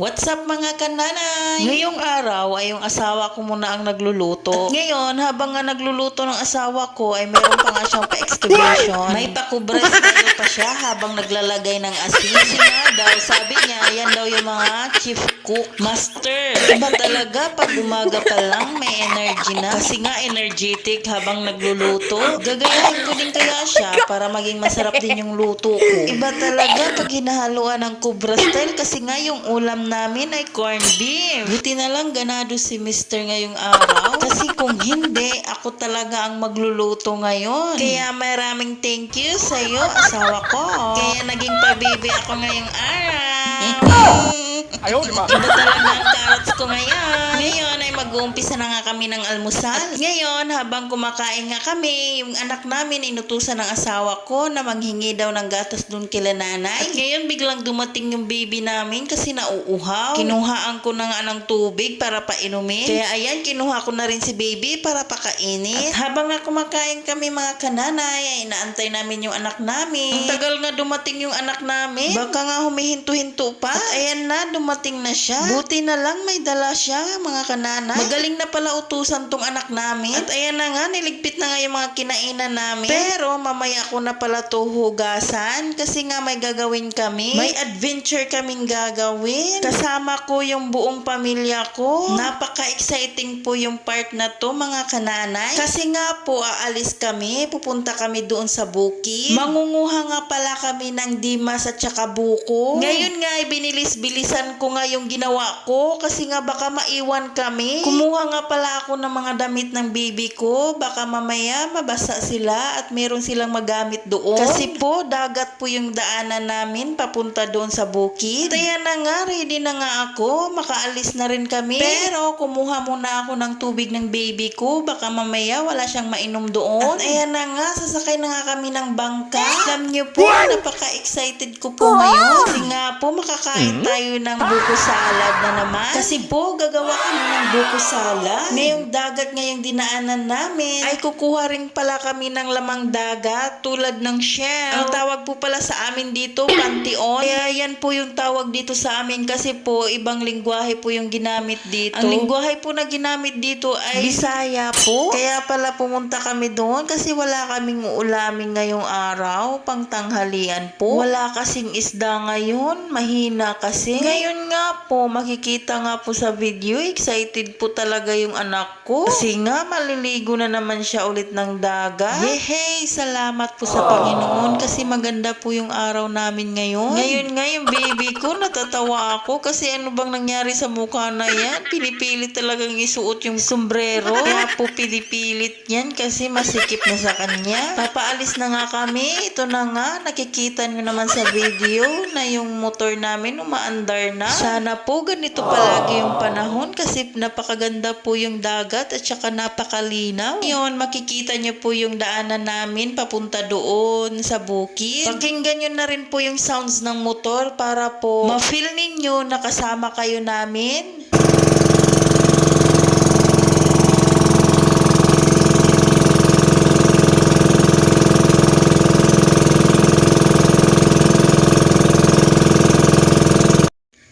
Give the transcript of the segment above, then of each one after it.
What's up mga kananay? Ngayong araw ay yung asawa ko muna ang nagluluto. At ngayon, habang nga nagluluto ng asawa ko ay meron pa nga siyang pa-excavation. May pakubras tayo pa siya habang naglalagay ng asin. Kasi nga daw, sabi niya, yan daw yung mga chief cook master. Iba talaga pag umaga pa lang may energy na. Kasi nga energetic habang nagluluto. Gagayahin ko din kaya siya para maging masarap din yung luto ko. Iba talaga pag hinahaluan ng kubra style kasi nga yung ulam namin ay corned beef. Buti na lang ganado si Mr. ngayong araw. Kasi kung hindi, ako talaga ang magluluto ngayon. Kaya maraming thank you sa iyo, asawa ko. Kaya naging pabibi ako ngayong araw. Ayaw, di ba? Iba talaga ang carrots ko ngayon. Ngayon ay mag-uumpisa na nga kami ng almusal. At ngayon, habang kumakain nga kami, yung anak namin inutusan ng asawa ko na manghingi daw ng gatas dun kila nanay. At ngayon, biglang dumating yung baby namin kasi nauuhaw. Kinuhaan ko na nga ng tubig para painumin. Kaya ayan, kinuha ko na rin si baby para pakainit. At habang nga kumakain kami mga kananay, ay inaantay namin yung anak namin. Ang tagal nga dumating yung anak namin. Baka nga humihinto-hinto pa. At ayan na, dumating na siya. Buti na lang may dala siya, mga kananay. Magaling na pala utusan tong anak namin. At ayan na nga, niligpit na nga yung mga kinainan namin. Pero mamaya ko na pala to hugasan kasi nga may gagawin kami. May adventure kaming gagawin. Kasama ko yung buong pamilya ko. Napaka-exciting po yung part na to, mga kananay. Kasi nga po, aalis kami. Pupunta kami doon sa bukid. Mangunguha nga pala kami ng dimas at saka buko. Ngayon nga, ay binilis-bilisan ko nga yung ginawa ko kasi nga baka maiwan kami. Kumuha nga pala ako ng mga damit ng baby ko. Baka mamaya mabasa sila at meron silang magamit doon. Kasi po, dagat po yung daanan namin papunta doon sa bukid. Kaya na nga, ready na nga ako. Makaalis na rin kami. Pero kumuha muna ako ng tubig ng baby ko. Baka mamaya wala siyang mainom doon. At ayan na nga, sasakay na nga kami ng bangka. Alam niyo po, napaka-excited ko po ngayon. Kasi nga po, makakain tayo ng buko salad na naman. Kasi po, gagawa kami ng buko salad. Ngayong dagat ngayong dinaanan namin, ay kukuha rin pala kami ng lamang dagat tulad ng shell. Ang tawag po pala sa amin dito, pantion. Kaya yan po yung tawag dito sa amin kasi po, ibang lingwahe po yung ginamit dito. Ang lingwahe po na ginamit dito ay Bisaya po. Kaya pala pumunta kami doon kasi wala kaming ulamin ngayong araw, pang tanghalian po. Wala kasing isda ngayon, mahina kasi. Ngayon nga po, makikita nga po sa video, excited po talaga yung anak ko. Kasi nga, maliligo na naman siya ulit ng dagat. Yehey! Salamat po sa Panginoon kasi maganda po yung araw namin ngayon. Ngayon nga, yung baby ko, natatawa ako kasi ano bang nangyari sa mukha na yan? Pinipilit talagang isuot yung sombrero. Kaya po pinipilit yan kasi masikip na sa kanya. Papaalis na nga kami. Ito na nga, nakikita nyo naman sa video na yung motor namin umaandar na. Sana po ganito palagi yung panahon kasi napakaganda po yung dagat at saka napakalinaw. Ngayon, makikita nyo po yung daanan namin papunta doon sa bukid. Pakinggan nyo na rin po yung sounds ng motor para po ma-feel ninyo na kasama kayo namin.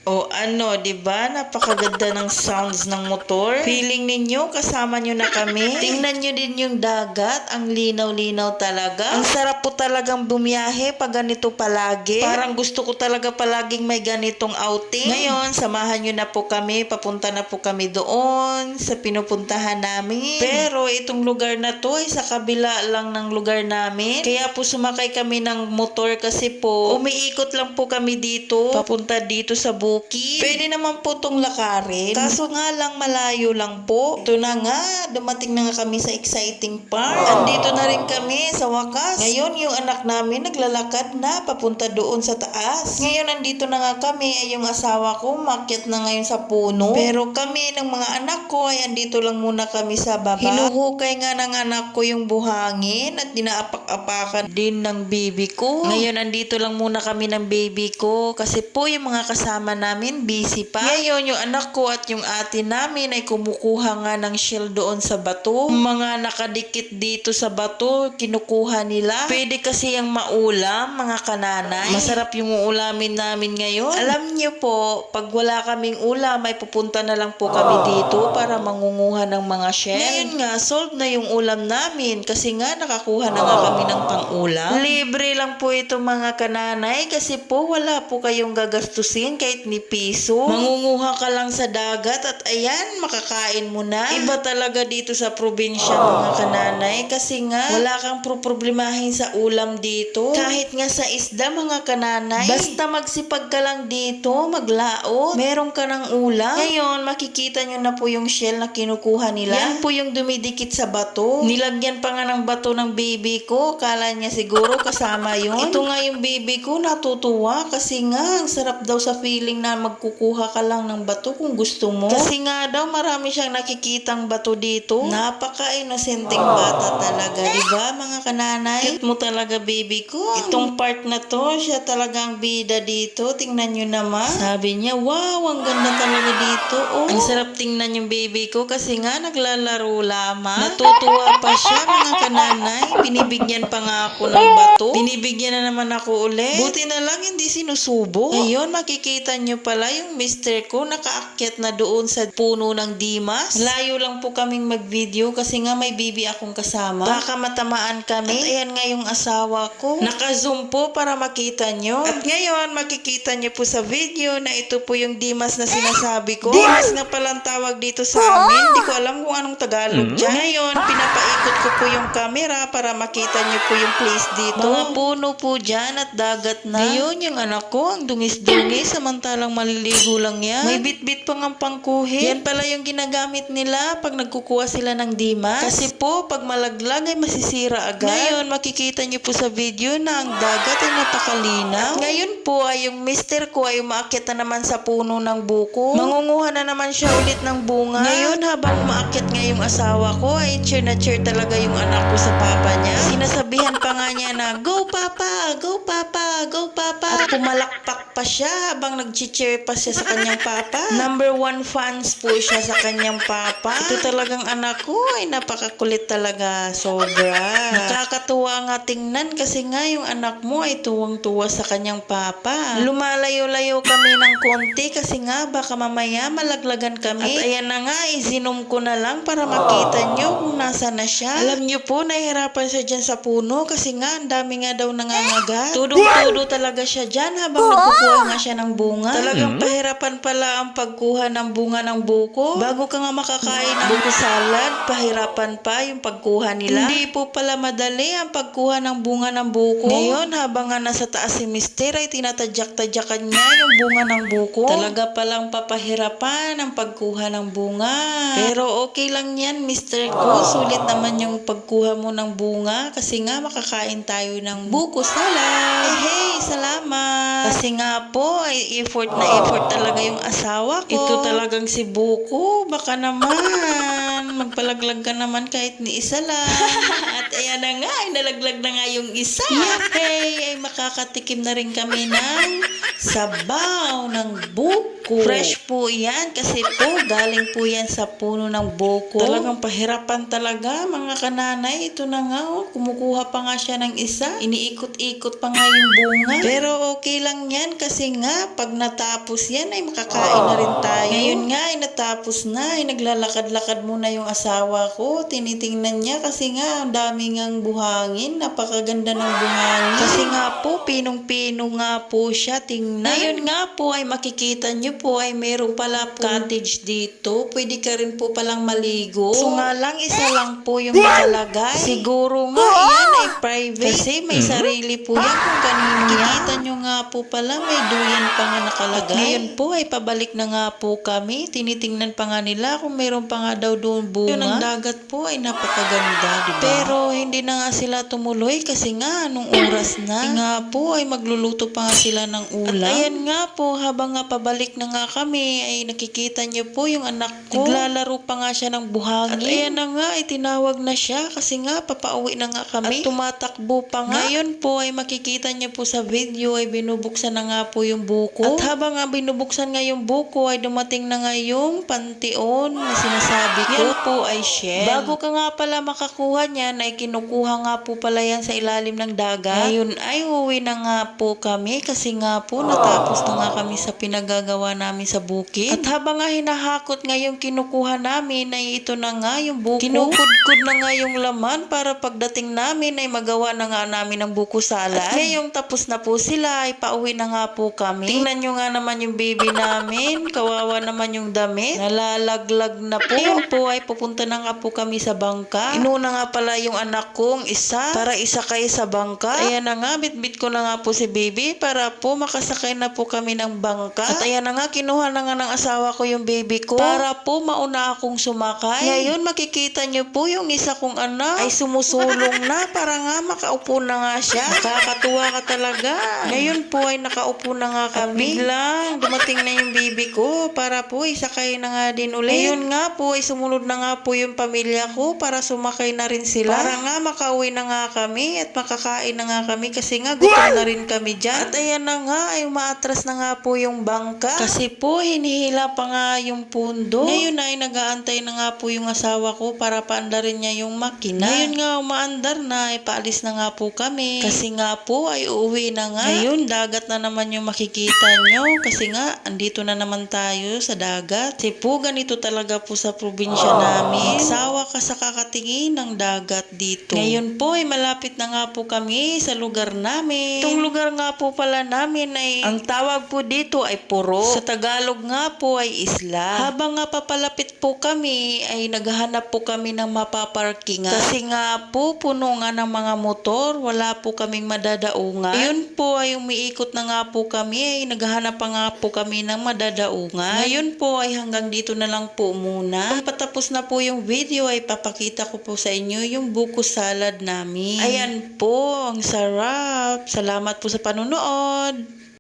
O ano, 'di ba? Napakaganda ng sounds ng motor. Feeling ninyo kasama nyo na kami. Tingnan nyo din yung dagat, ang linaw-linaw talaga. Ang sarap po talagang bumiyahe pag ganito palagi. Parang gusto ko talaga palaging may ganitong outing. Ngayon, samahan nyo na po kami, papunta na po kami doon sa pinupuntahan namin. Pero itong lugar na to ay sa kabila lang ng lugar namin. Kaya po sumakay kami ng motor kasi po umiikot lang po kami dito, papunta dito sa bukid. Pwede naman po tong lakarin. Kaso nga lang malayo lang po. Ito na nga, dumating na nga kami sa exciting part. Andito na rin kami sa wakas. Ngayon yung anak namin naglalakad na papunta doon sa taas. Ngayon nandito na nga kami ay yung asawa ko makyat na ngayon sa puno. Pero kami ng mga anak ko ay andito lang muna kami sa baba. Hinuhukay nga ng anak ko yung buhangin at dinaapak-apakan din ng baby ko. Ngayon andito lang muna kami ng baby ko kasi po yung mga kasama namin namin, busy pa. Ngayon, yung anak ko at yung ate namin ay kumukuha nga ng shell doon sa bato. Mga nakadikit dito sa bato, kinukuha nila. Pwede kasi yung maulam, mga kananay. Masarap yung ulamin namin ngayon. Alam niyo po, pag wala kaming ulam, ay pupunta na lang po kami dito para mangunguha ng mga shell. Ngayon nga, solved na yung ulam namin kasi nga nakakuha na nga kami ng pang-ulam. Libre lang po ito mga kananay kasi po wala po kayong gagastusin kahit ni piso. Mangunguha ka lang sa dagat at ayan, makakain mo na. Iba talaga dito sa probinsya mga kananay kasi nga wala kang problemahin sa ulam dito. Kahit nga sa isda mga kananay, basta magsipag ka lang dito, maglaot, meron ka ng ulam. Ngayon, makikita nyo na po yung shell na kinukuha nila. Yan po yung dumidikit sa bato. Nilagyan pa nga ng bato ng baby ko. Kala niya siguro kasama yun. Ito nga yung baby ko natutuwa kasi nga ang sarap daw sa feeling na magkukuha ka lang ng bato kung gusto mo. Kasi nga daw marami siyang nakikitang bato dito. Napaka-inosenteng bata talaga, di ba mga kananay? Cute mo talaga baby ko. Itong part na to, siya talagang bida dito. Tingnan nyo naman. Sabi niya, wow, ang ganda talaga dito. Oh, ang sarap tingnan yung baby ko kasi nga naglalaro lamang. Natutuwa pa siya mga kananay. Binibigyan pa nga ako ng bato. Binibigyan na naman ako ulit. Buti na lang hindi sinusubo. Ayun, makikita nyo pala yung mister ko nakaakyat na doon sa puno ng Dimas. Layo lang po kaming mag-video kasi nga may baby akong kasama. Baka matamaan kami. At ayan nga yung asawa ko. Naka-zoom po para makita nyo. At ngayon, makikita nyo po sa video na ito po yung Dimas na sinasabi ko. Dimas na palang tawag dito sa amin. Hindi ko alam kung anong Tagalog dyan. Ngayon, pinapaikot ko po yung camera para makita nyo po yung place dito. Mga puno po dyan at dagat na. Ngayon, yung anak ko, ang dungis-dungis, samantalang maliligo lang yan. May bit-bit pang ang pangkuhit. Yan pala yung ginagamit nila pag nagkukuha sila ng Dimas. Kasi po, pag malaglag ay masisira agad. Ngayon, makikita nyo po sa video na ang dagat ay napakalinaw. At ngayon po ay yung mister ko ay umaakyat na naman sa puno ng buko. Mangunguha na naman siya ulit ng bunga. Ngayon, habang umaakyat nga yung asawa ko, ay cheer na cheer talaga yung anak ko sa papa niya. Sinasabihan pa nga niya na, Go papa! Go papa! Go papa! At pumalakpak pa siya habang nag-cheer pa siya sa kanyang papa. Number one fans po siya sa kanyang papa. Ito talagang anak ko ay napakakulit talaga. Sobra. Nakakatuwa nga tingnan kasi nga yung anak mo ay tuwang-tuwa sa kanyang papa. Lumalayo-layo kami ng konti kasi nga baka mamaya malaglagan kami. At ayan na nga, izinom ko na lang para makita nyo kung nasa na siya. Alam nyo po, nahihirapan siya dyan sa puno kasi nga ang dami nga daw nangangagat. Tudong-tudo talaga siya dyan habang nagkukuha nga siya ng bunga. Talagang pahirapan pala ang pagkuha ng bunga ng buko. Bago ka nga makakain ng buko salad, pahirapan pa yung pagkuha nila. Hindi po pala madali ang pagkuha ng bunga ng buko. Ngayon, habang nga nasa taas si Mister ay tinatadyak-tadyakan niya yung bunga ng buko. Talaga palang papahirapan ang pagkuha ng bunga. Pero okay lang yan, Mister ko. Sulit naman yung pagkuha mo ng bunga kasi nga makakain tayo ng buko salad. Eh, hey, salamat. Kasi nga po, ay effort na effort talaga yung asawa ko. Ito talagang si Buko. Baka naman, magpalaglag ka naman kahit ni isa lang. At ayan na nga, ay nalaglag na nga yung isa. Yay! Ay makakatikim na rin kami ng sabaw ng buko. Fresh po yan kasi po galing po yan sa puno ng buko. Talagang pahirapan talaga mga kananay. Ito na nga oh, kumukuha pa nga siya ng isa. Iniikot-ikot pa nga yung bunga. Pero okay lang yan kasi nga pag natapos yan ay makakain na rin tayo. Ngayon nga ay natapos na ay naglalakad-lakad muna yung asawa ko. Tinitingnan niya kasi nga ang dami ngang buhangin. Napakaganda ng buhangin. Kasi nga po pinong-pino nga po siya. Tingnan. Ngayon nga po ay makikita niyo po ay meron pala cottage dito. Pwede ka rin po palang maligo. So nga lang isa lang po yung nakalagay. Siguro nga yan ay private. Kasi may sarili po yan kung kanino yan. Kikita nyo nga po pala may duyan pa nga nakalagay. At ngayon po ay pabalik na nga po kami. Tinitingnan pa nga nila kung meron pa nga daw doon bunga. Yun ang dagat po ay napakaganda, di ba? Pero hindi na nga sila tumuloy kasi nga anong oras na. Eh nga po ay magluluto pa nga sila ng ulam. At ayan nga po habang nga pabalik na nga kami ay nakikita niyo po yung anak ko. Naglalaro pa nga siya ng buhangin. At ayan na nga ay tinawag na siya kasi nga papauwi na nga kami. At tumatakbo pa nga. Ngayon po ay makikita niyo po sa video ay binubuksan na nga po yung buko. At habang nga binubuksan nga yung buko ay dumating na nga yung pantion na sinasabi ko. Yan po ay shell. Bago ka nga pala makakuha niyan ay kinukuha nga po pala yan sa ilalim ng dagat. Ngayon ay uwi na nga po kami kasi nga po natapos na nga kami sa pinagagawa namin sa bukid. At habang nga hinahakot nga yung kinukuha namin ay ito na nga yung buko. Kinukudkud na nga yung laman para pagdating namin ay magawa na nga namin ng buko salad. At ngayong tapos na po sila ay pauwi na nga po kami. Tingnan nyo nga naman yung baby namin. Kawawa naman yung damit. Nalalaglag na po. Ayun po ay pupunta na nga po kami sa bangka. Inuna nga pala yung anak kong isa para isakay sa bangka. Ayan na nga, bitbit ko na nga po si baby para po makasakay na po kami ng bangka. At ayan na nga, kinuha na nga ng asawa ko yung baby ko para po mauna akong sumakay. Ngayon makikita nyo po yung isa kong anak ay sumusulong na para nga makaupo na nga siya. Nakakatuwa ka talaga. Ngayon po ay nakaupo na nga kami. At biglang dumating na yung baby ko para po isakay na nga din ulit. Ngayon nga po ay sumunod na nga po yung pamilya ko para sumakay na rin sila. Para nga makauwi na nga kami at makakain na nga kami kasi nga gutom na rin kami dyan. At ayan na nga ay umaatras na nga po yung bangka. Kasi po hinihila pa nga yung pundo. Ngayon ay nagaantay na nga po yung asawa ko para paandarin niya yung makina. Ngayon nga umaandar na ay paalis na nga po kami. Kasi nga po ay uuwi na nga. Ngayon dagat na naman yung makikita nyo. Kasi nga andito na naman tayo sa dagat. Kasi po ganito talaga po sa probinsya namin. Sawa ka sa kakatingin ng dagat dito. Ngayon po ay malapit na nga po kami sa lugar namin. Itong lugar nga po pala namin ay ang tawag po dito ay puro. Sa Tagalog nga po ay isla. Habang nga papalapit po kami ay naghahanap po kami ng mapaparkingan. Kasi nga po puno nga ng mga motor, wala po kaming madadaungan. Ayun po ay umiikot na nga po kami ay naghahanap pa nga po kami ng madadaungan. Ngayon po ay hanggang dito na lang po muna. Kung patapos na po yung video ay papakita ko po sa inyo yung buko salad namin. Ayan po, ang sarap. Salamat po sa panonood.